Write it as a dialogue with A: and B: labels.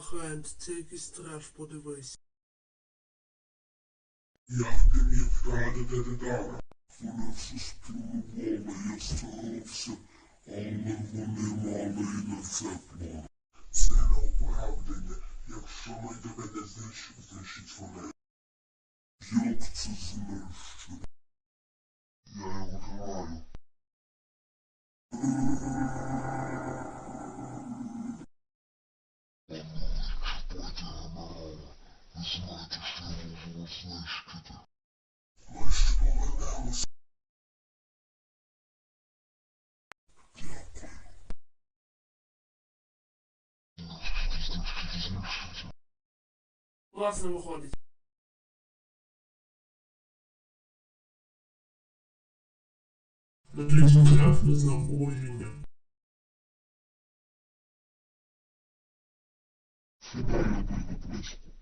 A: агент, це якийсь треш, подивись.
B: Як ти міг втратити Дедара? Вони все спланували, я старався, але вони мали і на це план. Це не оправдання. Якщо ми тебе не знищимо, значить вони. Як це знищити? Я його граю. Чіпайте генерала. Ви знаєте, що можу вас знищити. Ми ще повернемось. Дякую.
A: Класно виходить. Медичний треф
B: Finale duygu Plastik.